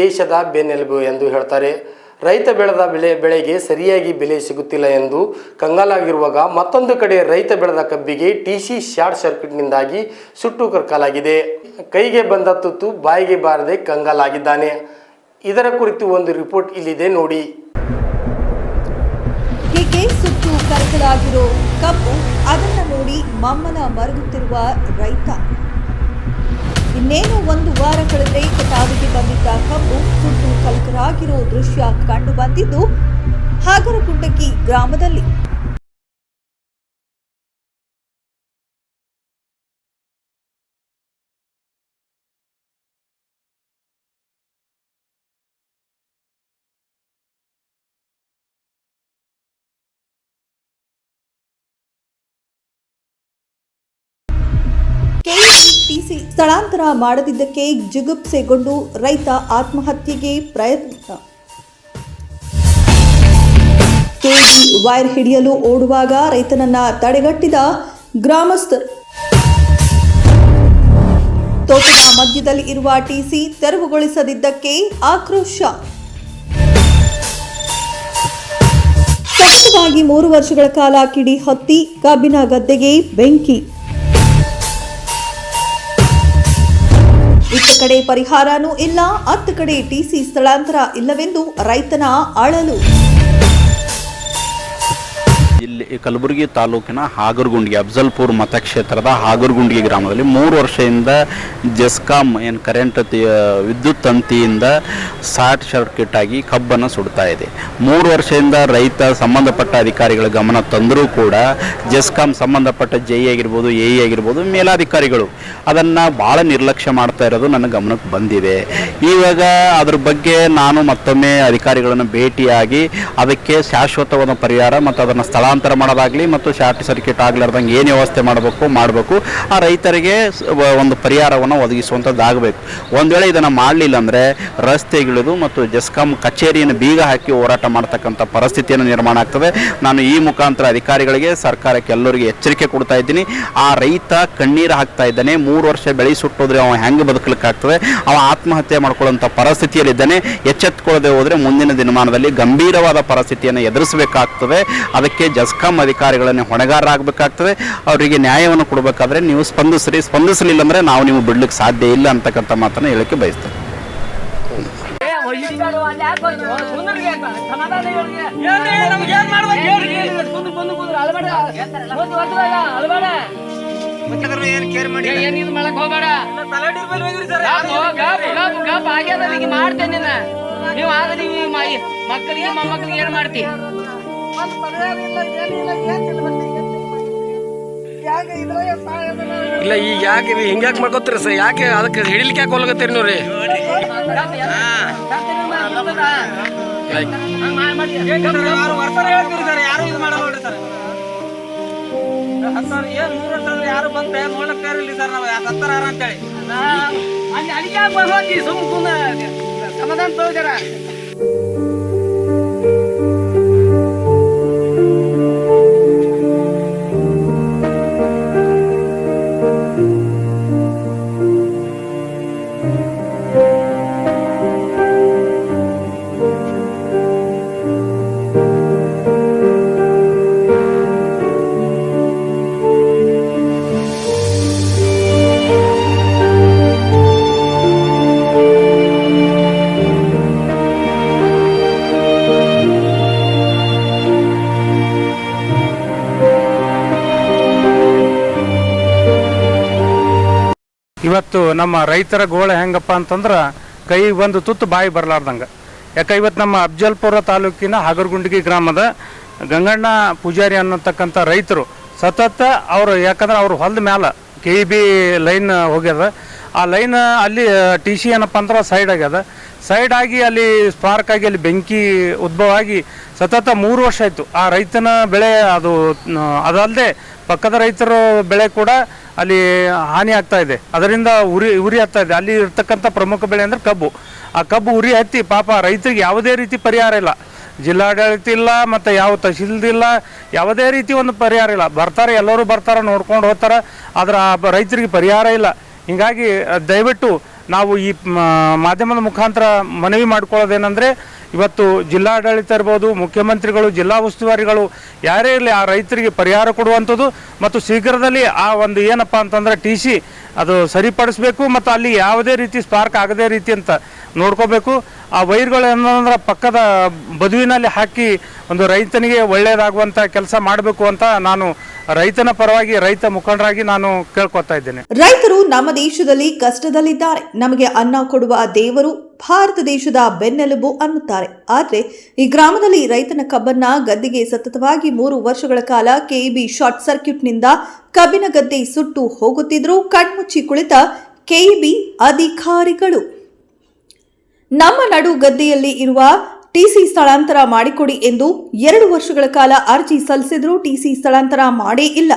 ದೇಶದ ಬೆನ್ನೆಲುಬು ಎಂದು ಹೇಳ್ತಾರೆ. ರೈತ ಬೆಳೆದ ಬೆಳೆ ಬೆಳೆಗೆ ಸರಿಯಾಗಿ ಬೆಲೆ ಸಿಗುತ್ತಿಲ್ಲ ಎಂದು ಕಂಗಾಲಾಗಿರುವಾಗ ಮತ್ತೊಂದು ಕಡೆ ರೈತ ಬೆಳೆದ ಕಬ್ಬಿಗೆ ಟಿ ಸಿ ಶಾರ್ಟ್ ಸರ್ಕ್ಯೂಟ್ನಿಂದಾಗಿ ಸುಟ್ಟು ಕರ್ಕಲಾಗಿದೆ. ಕೈಗೆ ಬಂದ ತುತ್ತು ಬಾಯಿಗೆ ಬಾರದೆ ಕಂಗಾಲಾಗಿದ್ದಾನೆ. ಇದರ ಕುರಿತು ಒಂದು ರಿಪೋರ್ಟ್ ಇಲ್ಲಿದೆ ನೋಡಿ. ಹೀಗೆ ಸುಟ್ಟು ಕರಕಲಾಗಿರೋ ಕಬ್ಬು ಅದನ್ನು ನೋಡಿ ಮಮ್ಮನ ಮರಗುತ್ತಿರುವ ರೈತ. ಇನ್ನೇನು ಒಂದು ವಾರ ಕಳೆದರೆ ಕಟಾವಿಗೆ ಬಂದಿದ್ದ ಕಬ್ಬು ಸುಟ್ಟು ಕಲ್ಕರಾಗಿರೋ ದೃಶ್ಯ ಕಂಡು ಬಂದಿದ್ದು ಹಾಗರಕುಂಟಕಿ ಗ್ರಾಮದಲ್ಲಿ. ಕೆಎಸ್ಟಿಸಿ ಸ್ಥಳಾಂತರ ಮಾಡದಿದ್ದಕ್ಕೆ ಜಿಗುಪ್ಸೆಗೊಂಡು ರೈತ ಆತ್ಮಹತ್ಯೆಗೆ ಪ್ರಯತ್ನ ಕೆಜಿ ವೈರ್ ಹಿಡಿಯಲು ಓಡುವಾಗ ರೈತನನ್ನ ತಡೆಗಟ್ಟಿದ ಗ್ರಾಮಸ್ಥರು ತೋಟದ ಮಧ್ಯದಲ್ಲಿ ಇರುವ ಟಿಸಿ ತೆರವುಗೊಳಿಸದಿದ್ದಕ್ಕೆ ಆಕ್ರೋಶ. ಸತತವಾಗಿ ಮೂರು ವರ್ಷಗಳ ಕಾಲ ಕಿಡಿ ಹತ್ತಿ ಕಬ್ಬಿನ ಗದ್ದೆಗೆ ಬೆಂಕಿ. ಇತ್ತ ಕಡೆ ಪರಿಹಾರನೂ ಇಲ್ಲ ಅತ್ತ ಕಡೆ ಟಿಸಿ ಸ್ಥಳಾಂತರ ಇಲ್ಲವೆಂದು ರೈತನ ಅಳಲು. ಇಲ್ಲಿ ಕಲಬುರಗಿ ತಾಲೂಕಿನ ಹಾಗರಗುಂಡಿ ಅಫ್ಜಲ್ಪುರ್ ಮತಕ್ಷೇತ್ರದ ಹಾಗರಗುಂಡಿ ಗ್ರಾಮದಲ್ಲಿ ಮೂರು ವರ್ಷದಿಂದ ಜೆಸ್ಕಾಮ್ ಏನು ಕರೆಂಟ್ ವಿದ್ಯುತ್ ತಂತಿಯಿಂದ ಶಾರ್ಟ್ ಸರ್ಕ್ಯೂಟ್ ಆಗಿ ಕಬ್ಬನ್ನು ಸುಡ್ತಾ ಇದೆ. ಮೂರು ವರ್ಷದಿಂದ ರೈತ ಸಂಬಂಧಪಟ್ಟ ಅಧಿಕಾರಿಗಳ ಗಮನ ತಂದರೂ ಕೂಡ ಜೆಸ್ಕಾಮ್ ಸಂಬಂಧಪಟ್ಟ ಜೈ ಆಗಿರ್ಬೋದು, ಎ ಆಗಿರ್ಬೋದು, ಮೇಲಾಧಿಕಾರಿಗಳು ಅದನ್ನು ಭಾಳ ನಿರ್ಲಕ್ಷ್ಯ ಮಾಡ್ತಾ ಇರೋದು ನನ್ನ ಗಮನಕ್ಕೆ ಬಂದಿದೆ. ಇವಾಗ ಅದ್ರ ಬಗ್ಗೆ ನಾನು ಮತ್ತೊಮ್ಮೆ ಅಧಿಕಾರಿಗಳನ್ನು ಭೇಟಿಯಾಗಿ ಅದಕ್ಕೆ ಶಾಶ್ವತವಾದ ಪರಿಹಾರ ಮತ್ತು ಅದನ್ನು ಸ್ಥಳಾಂತರ ಮಾಡೋದಾಗಲಿ ಮತ್ತು ಶಾರ್ಟ್ ಸರ್ಕ್ಯೂಟ್ ಆಗಲಾರ್ದಂಗೆ ಏನು ವ್ಯವಸ್ಥೆ ಮಾಡಬೇಕು ಮಾಡಬೇಕು, ಆ ರೈತರಿಗೆ ಒಂದು ಪರಿಹಾರವನ್ನು ಒದಗಿಸುವಂಥದ್ದಾಗಬೇಕು ಒಂದು ವೇಳೆ ಇದನ್ನು ಮಾಡಲಿಲ್ಲ ಅಂದರೆ ರಸ್ತೆಗಿಳಿದು ಮತ್ತು ಜೆಸ್ಕಾಂ ಕಚೇರಿಯನ್ನು ಬೀಗ ಹಾಕಿ ಹೋರಾಟ ಮಾಡ್ತಕ್ಕಂಥ ಪರಿಸ್ಥಿತಿಯನ್ನು ನಿರ್ಮಾಣ ಆಗ್ತದೆ. ನಾನು ಈ ಮುಖಾಂತರ ಅಧಿಕಾರಿಗಳಿಗೆ, ಸರ್ಕಾರಕ್ಕೆ ಎಲ್ಲರಿಗೆ ಎಚ್ಚರಿಕೆ ಕೊಡ್ತಾ ಇದ್ದೀನಿ. ಆ ರೈತ ಕಣ್ಣೀರು ಹಾಕ್ತಾ ಇದ್ದಾನೆ, ಮೂರು ವರ್ಷ ಬೆಳೆ ಸುಟ್ಟೋದ್ರೆ ಅವನು ಹೆಂಗೆ ಬದುಕಲಿಕ್ಕಾಗ್ತದೆ? ಅವ ಆತ್ಮಹತ್ಯೆ ಮಾಡ್ಕೊಳ್ಳೋಂಥ ಪರಿಸ್ಥಿತಿಯಲ್ಲಿದ್ದಾನೆ ಎಚ್ಚೆತ್ತುಕೊಳ್ಳದೆ ಹೋದರೆ ಮುಂದಿನ ದಿನಮಾನದಲ್ಲಿ ಗಂಭೀರವಾದ ಪರಿಸ್ಥಿತಿಯನ್ನು ಎದುರಿಸಬೇಕಾಗ್ತದೆ. ಅದಕ್ಕೆ ಜಸ್ಕಾಂ ಅಧಿಕಾರಿಗಳನ್ನೇ ಹೊಣೆಗಾರರಾಗಬೇಕಾಗ್ತದೆ ಅವರಿಗೆ ನ್ಯಾಯವನ್ನು ಕೊಡಬೇಕಾದ್ರೆ ನೀವು ಸ್ಪಂದಿಸ್ರಿ ಸ್ಪಂದಿಸಲಿಲ್ಲ ಅಂದರೆ ನಾವು ನೀವು ಬಿಡ್ಲಿಕ್ಕೆ ಸಾಧ್ಯ ಇಲ್ಲ ಅಂತಕ್ಕಂಥ ಮಾತನ್ನು ಹೇಳಕ್ಕೆ ಬಯಸ್ತೇನೆ ಮಾಡ್ತೇನೆ ನೀವು ಆಗ ನೀವು ಮಕ್ಕಳಿಗೆ ಮೊಮ್ಮಕ್ಕಳಿಗೆ ಏನ್ ಮಾಡ್ತಿ ಇಲ್ಲ ಈಗ ಯಾಕೆ ಹಿಂಗ್ಯಾಕೆ ಮಾಡ್ಕೋತೀರಿ ಸರ್ ಯಾಕೆ ಅದಕ್ಕೆ ಹಿಡಿಲಿಕ್ಕೆ ಯಾಕೆ ಹೋಗ್ಲತ್ತೀರಿ ನೀವು ರೀ ಯಾರು ಬಂದ್ರೆ ನೋಡಕ್ ಸರ್ ನಾವು ಸತ್ತಾರ ಅಂತೇಳಿ ಅಲ್ಲಿ ಅಡಿಗೆ ಹೋಗಿ ಸುಮ್ ಕುಂದ ಸಮಾಧಾನ ತಗೋಜಾರ ಇವತ್ತು ನಮ್ಮ ರೈತರ ಗೋಳ ಹೆಂಗಪ್ಪ ಅಂತಂದ್ರೆ ಕೈ ಒಂದು ತುತ್ತು ಬಾಯಿ ಬರಲಾರ್ದಂಗೆ. ಯಾಕೆ ಇವತ್ತು ನಮ್ಮ ಅಫ್ಜಲ್ಪುರ ತಾಲೂಕಿನ ಹಾಗರಗುಂಡಿಗೆ ಗ್ರಾಮದ ಗಂಗಣ್ಣ ಪೂಜಾರಿ ಅನ್ನತಕ್ಕಂಥ ರೈತರು ಸತತ ಅವರು ಯಾಕಂದ್ರೆ ಅವ್ರ ಹೊಲದ ಮ್ಯಾಲ ಕೆ ಇ ಬಿ ಲೈನ್ ಹೋಗ್ಯದ. ಆ ಲೈನ್ ಅಲ್ಲಿ ಟಿ ಸಿ ಏನಪ್ಪ ಅಂದ್ರೆ ಸೈಡ್ ಆಗ್ಯದ. ಸೈಡ್ ಆಗಿ ಅಲ್ಲಿ ಸ್ಪಾರ್ಕ್ ಆಗಿ ಅಲ್ಲಿ ಬೆಂಕಿ ಉದ್ಭವ ಆಗಿ ಸತತ ಮೂರು ವರ್ಷ ಆಯಿತು. ಆ ರೈತನ ಬೆಳೆ ಅದು ಅದಲ್ಲದೆ ಪಕ್ಕದ ರೈತರ ಬೆಳೆ ಕೂಡ ಅಲ್ಲಿ ಹಾನಿ ಆಗ್ತಾ ಇದೆ. ಅದರಿಂದ ಉರಿ ಉರಿ ಆಗ್ತಾ ಇದೆ. ಅಲ್ಲಿ ಇರ್ತಕ್ಕಂಥ ಪ್ರಮುಖ ಬೆಳೆ ಅಂದರೆ ಕಬ್ಬು. ಆ ಕಬ್ಬು ಉರಿ ಹತ್ತಿ ಪಾಪ ರೈತರಿಗೆ ಯಾವುದೇ ರೀತಿ ಪರಿಹಾರ ಇಲ್ಲ. ಜಿಲ್ಲಾಡಳಿತ ಇಲ್ಲ, ಮತ್ತು ಯಾವ ತಹಶೀಲ್ದಿಲ್ಲ ಯಾವುದೇ ರೀತಿ ಒಂದು ಪರಿಹಾರ ಇಲ್ಲ. ಬರ್ತಾರೆ, ಎಲ್ಲರೂ ಬರ್ತಾರೆ, ನೋಡ್ಕೊಂಡು ಹೋಗ್ತಾರೆ. ಆದರೆ ರೈತರಿಗೆ ಪರಿಹಾರ ಇಲ್ಲ. ಹೀಗಾಗಿ ದಯವಿಟ್ಟು ನಾವು ಈ ಮಾಧ್ಯಮದ ಮುಖಾಂತರ ಮನವಿ ಮಾಡ್ಕೊಳ್ಳೋದೇನೆಂದರೆ, ಇವತ್ತು ಜಿಲ್ಲಾಡಳಿತ ಇರ್ಬೋದು, ಮುಖ್ಯಮಂತ್ರಿಗಳು, ಜಿಲ್ಲಾ ಉಸ್ತುವಾರಿಗಳು, ಯಾರೇ ಇರಲಿ ಆ ರೈತರಿಗೆ ಪರಿಹಾರ ಕೊಡುವಂಥದ್ದು ಮತ್ತು ಶೀಘ್ರದಲ್ಲಿ ಆ ಒಂದು ಏನಪ್ಪ ಅಂತಂದರೆ ಟಿ ಸಿ ಅದು ಸರಿಪಡಿಸಬೇಕು ಮತ್ತು ಅಲ್ಲಿ ಯಾವುದೇ ರೀತಿ ಸ್ಪಾರ್ಕ್ ಆಗದೇ ರೀತಿ ಅಂತ ನೋಡ್ಕೋಬೇಕು. ಆ ವೈರ್ಗಳು ಏನಂದ್ರೆ ಪಕ್ಕದ ಬದುವಿನಲ್ಲಿ ಹಾಕಿ ಒಂದು ರೈತನಿಗೆ ಒಳ್ಳೆಯದಾಗುವಂಥ ಕೆಲಸ ಮಾಡಬೇಕು ಅಂತ ನಾನು ರೈತನ ಪರವಾಗಿ ರೈತ ಮುಖಂಡರಾಗಿ ನಾನು ಕೇಳ್ಕೊತಾ ಇದ್ದೇನೆ. ರೈತರು ನಮ್ಮ ದೇಶದಲ್ಲಿ ಕಷ್ಟದಲ್ಲಿದ್ದಾರೆ. ನಮಗೆ ಅನ್ನ ಕೊಡುವ ದೇವರು ಭಾರತ ದೇಶದ ಬೆನ್ನೆಲುಬು ಅನ್ನುತ್ತಾರೆ. ಆದರೆ ಈ ಗ್ರಾಮದಲ್ಲಿ ರೈತನ ಕಬ್ಬನ್ನ ಗದ್ದೆಗೆ ಸತತವಾಗಿ ಮೂರು ವರ್ಷಗಳ ಕಾಲ ಕೆಇಬಿ ಶಾರ್ಟ್ ಸರ್ಕ್ಯೂಟ್ನಿಂದ ಕಬ್ಬಿನ ಗದ್ದೆ ಸುಟ್ಟು ಹೋಗುತ್ತಿದ್ರು ಕಣ್ಮುಚ್ಚಿ ಕುಳಿತ ಕೆಇಬಿ ಅಧಿಕಾರಿಗಳು. ನಮ್ಮ ನಡು ಗದ್ದೆಯಲ್ಲಿ ಇರುವ ಟಿಸಿ ಸ್ಥಳಾಂತರ ಮಾಡಿಕೊಡಿ ಎಂದು ಎರಡು ವರ್ಷಗಳ ಕಾಲ ಅರ್ಜಿ ಸಲ್ಲಿಸಿದ್ರೂ ಟಿಸಿ ಸ್ಥಳಾಂತರ ಮಾಡೇ ಇಲ್ಲ.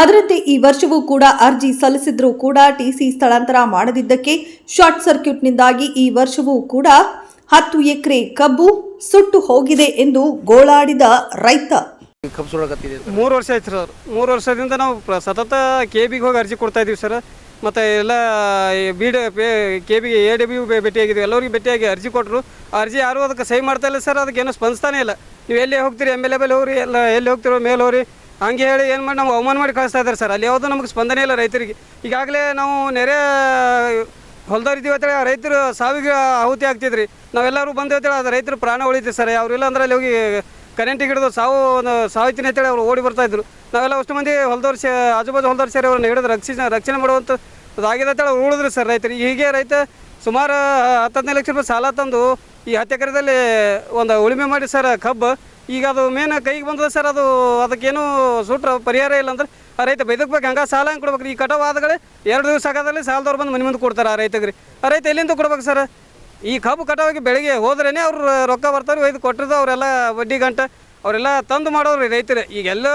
ಅದರಂತೆ ಈ ವರ್ಷವೂ ಕೂಡ ಅರ್ಜಿ ಸಲ್ಲಿಸಿದ್ರೂ ಕೂಡ ಟಿಸಿ ಸ್ಥಳಾಂತರ ಮಾಡದಿದ್ದಕ್ಕೆ ಶಾರ್ಟ್ ಸರ್ಕ್ಯೂಟ್ನಿಂದಾಗಿ ಈ ವರ್ಷವೂ ಕೂಡ ಹತ್ತು ಎಕರೆ ಕಬ್ಬು ಸುಟ್ಟು ಹೋಗಿದೆ ಎಂದು ಗೋಳಾಡಿದ ರೈತ. ಕಬ್ಬು ಸುಡಕತ್ತಿದೆ ಮೂರು ವರ್ಷ ಆಯ್ತು ಸರ್. ಮೂರು ವರ್ಷದಿಂದ ನಾವು ಸತತ ಕೆ ಬಿಗೆ ಹೋಗಿ ಅರ್ಜಿ ಕೊಡ್ತಾ ಇದೀವಿ ಸರ್. ಮತ್ತು ಎಲ್ಲ B D K B A D B ಎಲ್ಲರಿಗೂ ಭೇಟಿಯಾಗಿ ಅರ್ಜಿ ಕೊಟ್ಟರು ಅರ್ಜಿ ಯಾರು ಅದಕ್ಕೆ ಸಹಿ ಮಾಡ್ತಾ ಇಲ್ಲ ಸರ್. ಅದಕ್ಕೆ ಏನೂ ಸ್ಪಂದಿಸ್ತಾನೆ ಇಲ್ಲ. ನೀವು ಎಲ್ಲಿ ಹೋಗ್ತೀರಿ? ಎಂ ಎಲ್ ಎ ಮೇಲೆ ಹೋಗ್ರಿ. ಎಲ್ಲ ಎಲ್ಲಿ ಹೋಗ್ತಿರೋ ಮೇಲೆ ಹೋಗ್ರಿ. ಹಂಗೆ ಹೇಳಿ ಏನು ಮಾಡಿ ನಾವು ಅವಮಾನ ಮಾಡಿ ಕಳಿಸ್ತಾ ಇದ್ದಾರೆ ಸರ್. ಅಲ್ಲಿ ಯಾವುದೂ ನಮಗೆ ಸ್ಪಂದನೆ ಇಲ್ಲ ರೈತರಿಗೆ. ಈಗಾಗಲೇ ನಾವು ನೆರೆ ಹೊಲ್ದವ್ರು ಅಂತೇಳಿ ರೈತರು ಸಾವಿಗೆ ಆಹುತಿ ಆಗ್ತಿದ್ರಿ ನಾವೆಲ್ಲರೂ ಬಂದು ಅಂತೇಳಿ ಅದು ರೈತರು ಪ್ರಾಣ ಉಳಿತೀವಿ ಸರ್. ಅವ್ರಿಲ್ಲ ಅಂದ್ರೆ ಅಲ್ಲಿ ಹೋಗಿ ಕರೆಂಟಿಗೆ ಹಿಡಿದು ಸಾವು, ಒಂದು ಸಾಯ್ತೀನಿ ಅಂತೇಳಿ ಅವ್ರು ಓಡಿ ಬರ್ತಾ ಇದ್ರು. ನಾವೆಲ್ಲ ಅಷ್ಟು ಮಂದಿ ಹೊಲದವ್ರು ಸೇ ಆಜುಬಾಜು ಹೊಲದವ್ರು ಸೇರಿ ಅವ್ರನ್ನ ಹಿಡಿದು ರಕ್ಷಣೆ ರಕ್ಷಣೆ ಮಾಡುವಂಥ ಅದಾಗಿದೆ ಅಂತೇಳಿ ಅವ್ರು ಉಳಿದ್ರು ಸರ್ ರೈತರು ಹೀಗೆ ರೈತ ಸುಮಾರು ಹತ್ತು ಹದಿನೈದು ಲಕ್ಷ ರೂಪಾಯಿ ಸಾಲ ತಂದು ಈ ಹತ್ತು ಎಕರೆದಲ್ಲಿ ಒಂದು ಉಳುಮೆ ಮಾಡಿ ಸರ್ ಕಬ್ಬು. ಈಗ ಅದು ಮೇನ್ ಕೈಗೆ ಬಂದದ ಸರ್ ಅದು, ಅದಕ್ಕೇನು ಸೂಟ್ರ ಪರಿಹಾರ ಇಲ್ಲ ಅಂದ್ರೆ ಆ ರೈತ ಬೈದಕ್ಬೇಕು, ಹಂಗ ಸಾಲ ಹಂಗೆ ಕೊಡ್ಬೇಕು? ಈ ಕಟಾವು ಆದಗಳೇ ಎರಡು ದಿವಸ ಆಗದಲ್ಲಿ ಸಾಲದವ್ರು ಬಂದು ಮನೆ ಮುಂದೆ ಕೊಡ್ತಾರೆ ಆ ರೈತಗ್ರಿ ಆ ರೈತ ಎಲ್ಲಿಂದ ಕೊಡ್ಬೇಕು ಸರ್? ಈ ಕಬ್ಬು ಕಟಾವಿಗೆ ಬೆಳಿಗ್ಗೆ ಹೋದ್ರೇ ಅವ್ರು ರೊಕ್ಕ ಬರ್ತಾರೆ, ಒಯ್ದು ಕೊಟ್ಟಿದ್ದು ಅವರೆಲ್ಲ ಬಡ್ಡಿ ಗಂಟ. ಅವರೆಲ್ಲ ತಂದು ಮಾಡೋರು ರೈತರು. ಈಗೆಲ್ಲ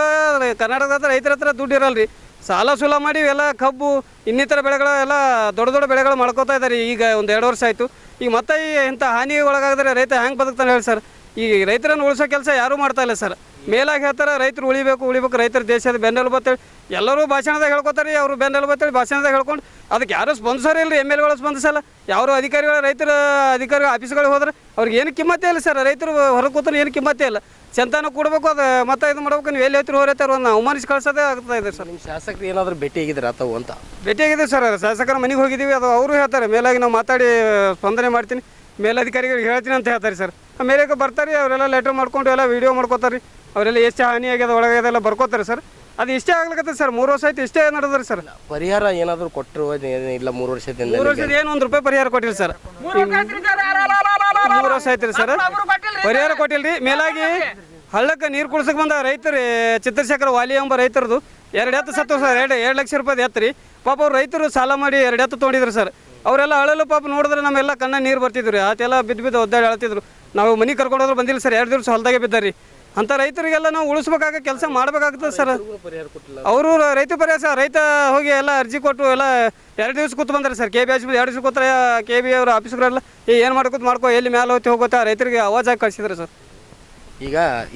ಕರ್ನಾಟಕದ ರೈತರ ಹತ್ರ ದುಡ್ಡು ಇರಲ್ರಿ. ಸಾಲ ಸುಲ ಮಾಡಿ ಎಲ್ಲ ಕಬ್ಬು, ಇನ್ನಿತರ ಬೆಳೆಗಳು ಎಲ್ಲ ದೊಡ್ಡ ದೊಡ್ಡ ಬೆಳೆಗಳು ಮಾಡ್ಕೋತಾ ಇದ್ದಾರೆ ಈಗ ಒಂದು ಎರಡು ವರ್ಷ ಆಯಿತು. ಈಗ ಮತ್ತೆ ಈ ಇಂಥ ಹಾನಿ ಒಳಗಾದ್ರೆ ರೈತ ಹೆಂಗೆ ಬದುಕ್ತಾನೆ ಹೇಳಿ ಸರ್. ಈ ರೈತರನ್ನು ಉಳಿಸೋ ಕೆಲಸ ಯಾರೂ ಮಾಡ್ತಾ ಇಲ್ಲ ಸರ್. ಮೇಲಾಗಿ ಹೇಳ್ತಾರೆ ರೈತರು ಉಳಿಬೇಕು ಉಳಿಬೇಕು ರೈತರ ದೇಶದ ಬೆನ್ನೆಲುಬು ಅಂತೇಳಿ ಎಲ್ಲರೂ ಭಾಷಣದಾಗ ಹೇಳ್ಕೊತಾರೆ ಅವರು ಬೆನ್ನೆಲುಬು ಅಂತೇಳಿ ಭಾಷಣದಾಗ ಹೇಳ್ಕೊಂಡು ಅದಕ್ಕೆ ಯಾರೂ ಸ್ಪಂದಿಸೋರು ಇಲ್ಲ ಎಂ ಎಲ್ ಎಗಳು ಸ್ಪಂದಿಸಲ್ಲ. ಯಾರು ಅಧಿಕಾರಿಗಳು ರೈತರ ಅಧಿಕಾರಿ ಆಫೀಸ್ಗಳಿಗೆ ಹೋದ್ರೆ ಅವ್ರಿಗೆ ಏನು ಕಿಮ್ಮತ್ತೇ ಇಲ್ಲ ಸರ್. ರೈತರು ಹೊರಗೆ ಕೂತಾನೆ ಏನು ಕಿಮ್ಮತ್ತೇ ಇಲ್ಲ. ಚಂತಾನ ಕೊಡಬೇಕು ಅದು ಮತ್ತೆ ಇದು ಮಾಡ್ಬೇಕು ನೀವು ಎಲ್ಲಿ ಹೇಳ್ತೀರಿ ಹೋರೈತಾರೆ ಒಂದು ಅವಮಾನಿಸಿ ಕಳ್ಸೋದೇ ಆಗ್ತಾ ಇದೆ ಸರ್. ನಿಮ್ಮ ಶಾಸಕರು ಏನಾದರೂ ಭೇಟಿ ಆಗಿದ್ದಾರೆ ಆತವು ಅಂತ? ಭೇಟಿಯಾಗಿದ್ದೀವಿ ಸರ್ ಶಾಸಕರ ಮನೆಗೆ ಹೋಗಿದ್ದೀವಿ ಅದು ಅವರು ಹೇಳ್ತಾರೆ. ಮೇಲಾಗಿ ನಾವು ಮಾತಾಡಿ ಸ್ಪಂದನೆ ಮಾಡ್ತೀನಿ. ಮೇಲಧಿಕಾರಿಗಳಿಗೆ ಹೇಳ್ತೀನಿ ಅಂತ ಹೇಳ್ತಾರೆ ಸರ್. ಮೇಲೆಗೆ ಬರ್ತಾರೆ ಅವರೆಲ್ಲ ಲೆಟ್ರ್ ಮಾಡ್ಕೊಂಡು ಎಲ್ಲ ವೀಡಿಯೋ ಮಾಡ್ಕೋತಾರೆ. ಅವರೆಲ್ಲ ಎಷ್ಟು ಹಾನಿ ಆಗ್ಯದ ಒಳಗೆ ಎಲ್ಲ ಬರ್ಕೋತಾರೆ ಸರ್. ಅದು ಇಷ್ಟೇ ಆಗ್ಲಿಕ್ಕೆ ಸರ್ ಮೂರು ವರ್ಷ ಆಯ್ತು ಇಷ್ಟೇ ನಡೆದ್ರಿ ಸರ್. ಪರಿಹಾರ ಏನಾದರೂ ಕೊಟ್ಟರು ಇಲ್ಲ ಮೂರು ವರ್ಷದಿಂದ ಮೂರು ವರ್ಷದ ಏನು ಒಂದು ರೂಪಾಯಿ ಪರಿಹಾರ ಕೊಟ್ಟಿಲ್ಲ ಸರ್. ಮೂರು ವರ್ಷ ಆಯ್ತು ಸರ್ ಪರಿಹಾರ ಕೊಟ್ಟಿಲ್ರಿ ಮೇಲಾಗಿ ಹಳ್ಳಕ್ಕೆ ನೀರು ಕುಡಿಸಕ್ ಬಂದ ರೈತರು ಚಿತ್ರಶೇಖರ ವಾಲಿ ಎಂಬ ರೈತರದು ಎರಡು ಎತ್ತು ಸತ್ತು ಸರ್ ಎರಡು ಎರಡು ಲಕ್ಷ ರೂಪಾಯಿ ಎತ್ತು ರೀ. ಪಾಪ ಅವ್ರು ರೈತರು ಸಾಲ ಮಾಡಿ ಎರಡು ಎತ್ತು ತೊಗೊಂಡಿದ್ರು ಸರ್. ಅವರೆಲ್ಲ ಅಳಲು ಪಾಪ ನೋಡಿದ್ರೆ ನಮ್ಮೆಲ್ಲ ಕಣ್ಣ ನೀರು ಬರ್ತಿದ್ರು ರೀ. ಆತೆಲ್ಲ ಬಿದ್ದು ಬಿದ್ದು ಒದ್ದಾಡಿ ಅಳ್ತಿದ್ರು. ನಾವು ಮನೆ ಕರ್ಕೊಂಡು ಹೋದ್ರೆ ಬಂದಿಲ್ಲ ಸರ್. ಎರಡು ದಿವಸ ಹೊಲ್ದಾಗೆ ಬಿದ್ದಾರಿ ಅಂಥ ರೈತರಿಗೆಲ್ಲ ನಾವು ಉಳಿಸ್ಬೇಕಾಗ ಕೆಲಸ ಮಾಡಬೇಕಾಗ್ತದೆ ಸರ್. ಅವರು ರೈತ ಪರಿಹಾರ ರೈತ ಹೋಗಿ ಎಲ್ಲ ಅರ್ಜಿ ಕೊಟ್ಟು ಎಲ್ಲ ಎರಡು ದಿವಸ ಕೂತ್ ಬಂದ್ರೆ ಸರ್. ಕೆ ಬಿ ಆಫೀಸ್ ಎರಡು ದಿವಸ ಕೂತ್ರೆ ಕೆ ಬಿ ಅವ್ರ ಆಫೀಸ್ಗಳೆಲ್ಲ ಏನು ಮಾಡ್ಕೊತ ಮಾಡ್ಕೋ, ಎಲ್ಲಿ ಮೇಲೆ ಹೋಗ್ತಿ ಹೋಗುತ್ತೆ ರೈತರಿಗೆ ಅವಾಜಾಗಿ ಕಳಿಸಿದ್ರು ಸರ್. ಈಗ